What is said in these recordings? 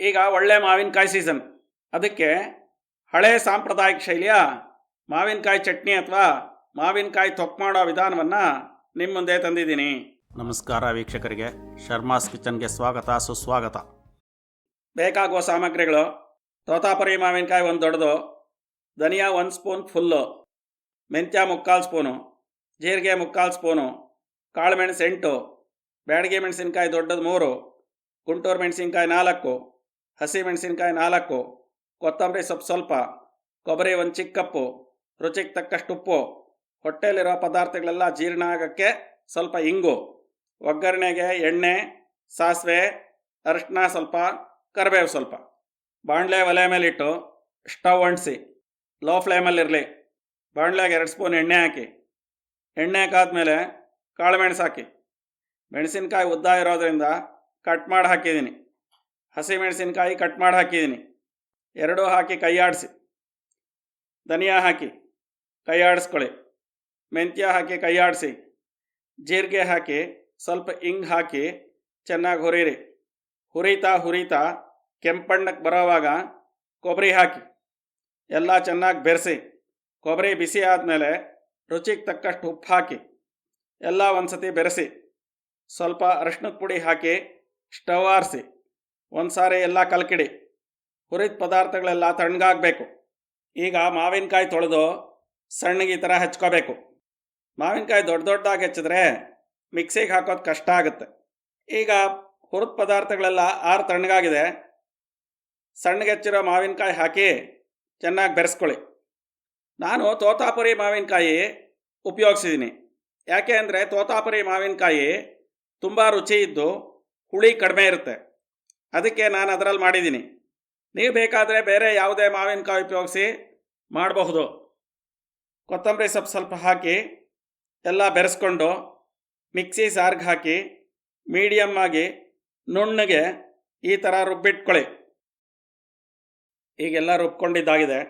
ಈಗ ಒಳ್ಳೆ ಮಾವಿನಕಾಯಿ ಸೀಸನ್ ಅದಕ್ಕೆ ಹಳೆ ಸಾಂಪ್ರದಾಯಿಕ ಶೈಲಿಯ ಮಾವಿನಕಾಯಿ ಚಟ್ನಿ ಅಥವಾ ಮಾವಿನಕಾಯಿ ತೊಕ್ ಮಾಡೋ ವಿಧಾನವನ್ನು ನಿಮ್ಮ ಮುಂದೆ ತಂದಿದ್ದೀನಿ. ನಮಸ್ಕಾರ ವೀಕ್ಷಕರಿಗೆ. ಶರ್ಮಾಸ್ ಕಿಚನ್ಗೆ ಸ್ವಾಗತ ಸುಸ್ವಾಗತ. ಬೇಕಾಗುವ ಸಾಮಗ್ರಿಗಳು. ತೋತಾಪುರಿ ಮಾವಿನಕಾಯಿ ಒಂದು ದೊಡ್ಡದು ಧನಿಯಾ ಒಂದು ಸ್ಪೂನ್ ಫುಲ್ಲು ಮೆಂತ್ಯ ಮುಕ್ಕಾಲು ಸ್ಪೂನು ಜೀರಿಗೆ ಮುಕ್ಕಾಲು ಸ್ಪೂನು ಕಾಳುಮೆಣಸು ಎಂಟು ಬ್ಯಾಡಗಿ ಮೆಣಸಿನ್ಕಾಯಿ ದೊಡ್ಡದು ಮೂರು ಗುಂಟೂರು ಮೆಣಸಿನ್ಕಾಯಿ ನಾಲ್ಕು ಹಸಿ ಮೆಣಸಿನ್ಕಾಯಿ ನಾಲ್ಕು, ಕೊತ್ತಂಬರಿ ಸೊಪ್ಪು ಸ್ವಲ್ಪ, ಕೊಬ್ಬರಿ ಒಂದು ಚಿಕ್ಕ ಕಪ್ಪು, ರುಚಿಗೆ ತಕ್ಕಷ್ಟು ಉಪ್ಪು. ಹೊಟ್ಟೆಯಲ್ಲಿರೋ ಪದಾರ್ಥಗಳೆಲ್ಲ ಜೀರ್ಣ ಆಗೋಕ್ಕೆ ಸ್ವಲ್ಪ ಇಂಗು, ಒಗ್ಗರಣೆಗೆ ಎಣ್ಣೆ, ಸಾಸಿವೆ ಅರಿಶಿನ ಸ್ವಲ್ಪ, ಕರಿಬೇವು ಸ್ವಲ್ಪ. ಬಾಣಲೆ ಒಲೆ ಮೇಲಿಟ್ಟು ಸ್ಟವ್ ಅಂಟಿಸಿ, ಲೋ ಫ್ಲೇಮಲ್ಲಿರಲಿ ಬಾಣಲೆಗೆ ಎರಡು ಸ್ಪೂನ್ ಎಣ್ಣೆ ಹಾಕಿ, ಎಣ್ಣೆ ಹಾಕಾದ್ಮೇಲೆ ಕಾಳುಮೆಣಸು ಹಾಕಿ. ಮೆಣಸಿನಕಾಯಿ ಉದ್ದ ಇರೋದ್ರಿಂದ ಕಟ್ ಮಾಡಿ ಹಾಕಿದ್ದೀನಿ. ಹಸಿ ಮೆಣಸಿನ್ಕಾಯಿ ಕಟ್ ಮಾಡಿ ಹಾಕಿದ್ದೀನಿ. ಎರಡೂ ಹಾಕಿ ಕೈ ಆಡಿಸಿ. ಧನಿಯಾ ಹಾಕಿ ಕೈ ಆಡಿಸ್ಕೊಳ್ಳಿ. ಮೆಂತ್ಯ ಹಾಕಿ ಕೈ ಆಡಿಸಿ. ಜೀರಿಗೆ ಹಾಕಿ ಸ್ವಲ್ಪ ಇಂಗ್ ಹಾಕಿ ಚೆನ್ನಾಗಿ ಹುರಿರಿ ಹುರಿತಾ ಹುರಿತಾ ಕೆಂಪಣ್ಣಕ್ಕೆ ಬರೋವಾಗ ಕೊಬ್ಬರಿ ಹಾಕಿ. ಎಲ್ಲ ಚೆನ್ನಾಗಿ ಬೆರೆಸಿ. ಕೊಬ್ಬರಿ ಬಿಸಿ ಆದಮೇಲೆ ರುಚಿಗೆ ತಕ್ಕಷ್ಟು ಉಪ್ಪು ಹಾಕಿ. ಎಲ್ಲ ಒಂದು ಸತಿ ಬೆರೆಸಿ. ಸ್ವಲ್ಪ ಅರಶಿನದ ಪುಡಿ ಹಾಕಿ ಸ್ಟವ್ ಆರಿಸಿ. ಒಂದು ಸಾರಿ ಎಲ್ಲ ಕಲ್ಕಿಡಿ. ಹುರಿದ ಪದಾರ್ಥಗಳೆಲ್ಲ ತಣ್ಣಗಾಗಬೇಕು. ಈಗ ಮಾವಿನಕಾಯಿ ತೊಳೆದು ಸಣ್ಣಗೆ ಈ ಥರ ಹಚ್ಕೋಬೇಕು. ಮಾವಿನಕಾಯಿ ದೊಡ್ಡ ದೊಡ್ಡದಾಗಿ ಹೆಚ್ಚಿದ್ರೆ ಮಿಕ್ಸಿಗೆ ಹಾಕೋದು ಕಷ್ಟ ಆಗುತ್ತೆ. ಈಗ ಹುರಿದ ಪದಾರ್ಥಗಳೆಲ್ಲ ಆರು ತಣ್ಣಗಾಗಿದೆ. ಸಣ್ಣಗೆ ಹೆಚ್ಚಿರೋ ಮಾವಿನಕಾಯಿ ಹಾಕಿ ಚೆನ್ನಾಗಿ ಬೆರೆಸ್ಕೊಳ್ಳಿ. ನಾನು ತೋತಾಪುರಿ ಮಾವಿನಕಾಯಿ ಉಪಯೋಗಿಸಿದ್ದೀನಿ ಯಾಕೆ ಅಂದರೆ ತೋತಾಪುರಿ ಮಾವಿನಕಾಯಿ ತುಂಬ ರುಚಿ ಇದ್ದು ಹುಳಿ ಕಡಿಮೆ ಇರುತ್ತೆ. ಅದಕ್ಕೆ ನಾನು ಅದರಲ್ಲಿ ಮಾಡಿದ್ದೀನಿ. ನೀವು ಬೇಕಾದರೆ ಬೇರೆ ಯಾವುದೇ ಮಾವಿನಕಾಯಿ ಉಪಯೋಗಿಸಿ ಮಾಡಬಹುದು. ಕೊತ್ತಂಬರಿ ಸೊಪ್ಪು ಸ್ವಲ್ಪ ಹಾಕಿ, ಎಲ್ಲ ಬೆರೆಸ್ಕೊಂಡು, ಮಿಕ್ಸಿ ಸಾರ್ಗೆ ಹಾಕಿ ಮೀಡಿಯಮ್ ಆಗಿ ನುಣ್ಣಗೆ ಈ ಥರ ರುಬ್ಬಿಟ್ಕೊಳ್ಳಿ. ಈಗೆಲ್ಲ ರುಬ್ಕೊಂಡಿದ್ದಾಗಿದೆ.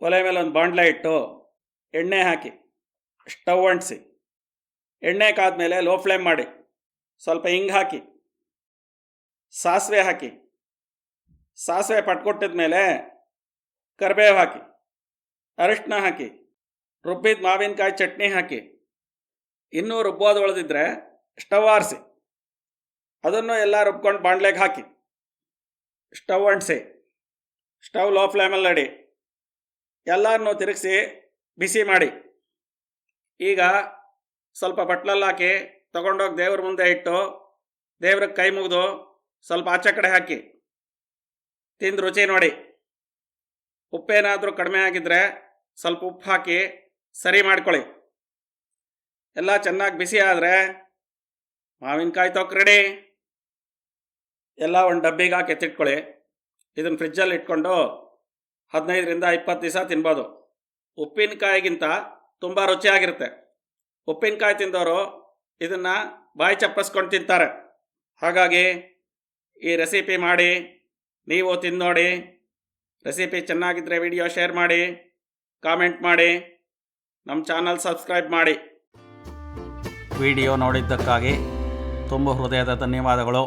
ಒಲೆ ಮೇಲೆ ಒಂದು ಬಾಂಡ್ಲೆ ಇಟ್ಟು ಎಣ್ಣೆ ಹಾಕಿ, ಸ್ಟವ್ ಅಂಟಿಸಿ. ಎಣ್ಣೆ ಕಾದ ಮೇಲೆ ಲೋ ಫ್ಲೇಮ್ ಮಾಡಿ. ಸ್ವಲ್ಪ ಹಿಂಗೆ ಹಾಕಿ. ಸಾಸಿವೆ ಹಾಕಿ. ಸಾಸಿವೆ ಪಟ್ಕೊಟ್ಟಿದ ಮೇಲೆ ಕರಿಬೇವು ಹಾಕಿ. ಅರಿಶಿನ ಹಾಕಿ. ರುಬ್ಬಿದ ಮಾವಿನಕಾಯಿ ಚಟ್ನಿ ಹಾಕಿ. ಇನ್ನೂ ರುಬ್ಬೋದು ಉಳಿದಿದ್ರೆ ಸ್ಟವ್ ಆರಿಸಿ. ಅದನ್ನು ಎಲ್ಲ ರುಬ್ಕೊಂಡು ಬಾಂಡ್ಲೆಗೆ ಹಾಕಿ. ಸ್ಟವ್ ಅಂಟಿಸಿ. ಸ್ಟವ್ ಲೋ ಫ್ಲೇಮಲ್ಲಿ ಅಡಿ ಎಲ್ಲನೂ ತಿರುಗಿಸಿ, ಬಿಸಿ ಮಾಡಿ. ಈಗ ಸ್ವಲ್ಪ ಬಟ್ಲಲ್ಲಿ ಹಾಕಿ ತಗೊಂಡೋಗಿ ದೇವ್ರ ಮುಂದೆ ಇಟ್ಟು ದೇವ್ರಿಗೆ ಕೈ ಮುಗಿದು ಸ್ವಲ್ಪ ಆಚೆ ಕಡೆ ಹಾಕಿ. ತಿಂದು ರುಚಿ ನೋಡಿ. ಉಪ್ಪೇನಾದರೂ ಕಡಿಮೆ ಆಗಿದ್ದರೆ ಸ್ವಲ್ಪ ಉಪ್ಪು ಹಾಕಿ ಸರಿ ಮಾಡ್ಕೊಳ್ಳಿ. ಎಲ್ಲ ಚೆನ್ನಾಗಿ ಬಿಸಿ ಆದರೆ ಮಾವಿನಕಾಯಿ ತೊಕ್ ಎಲ್ಲ ಒಂದು ಡಬ್ಬಿಗೆ ಹಾಕಿ ಎತ್ತಿಟ್ಕೊಳ್ಳಿ. ಇದನ್ನು ಫ್ರಿಜ್ಜಲ್ಲಿ ಇಟ್ಕೊಂಡು ಹದಿನೈದರಿಂದ ಇಪ್ಪತ್ತು ದಿವಸ ತಿನ್ಬೋದು. ಉಪ್ಪಿನಕಾಯಿಗಿಂತ ತುಂಬ ರುಚಿಯಾಗಿರುತ್ತೆ ಉಪ್ಪಿನಕಾಯಿ ತಿಂದವರು ಇದನ್ನು ಬಾಯಿ ಚಪ್ಪಸ್ಕೊಂಡು ತಿಂತಾರೆ. ಹಾಗಾಗಿ ಈ ರೆಸಿಪಿ ಮಾಡಿ, ನೀವು ತಿಂದು ನೋಡಿ ರೆಸಿಪಿ ಚೆನ್ನಾಗಿದ್ದರೆ ವಿಡಿಯೋ ಶೇರ್ ಮಾಡಿ ಕಾಮೆಂಟ್ ಮಾಡಿ ನಮ್ಮ ಚಾನಲ್ ಸಬ್ಸ್ಕ್ರೈಬ್ ಮಾಡಿ. ವಿಡಿಯೋ ನೋಡಿದ್ದಕ್ಕಾಗಿ ತುಂಬ ಹೃದಯದ ಧನ್ಯವಾದಗಳು.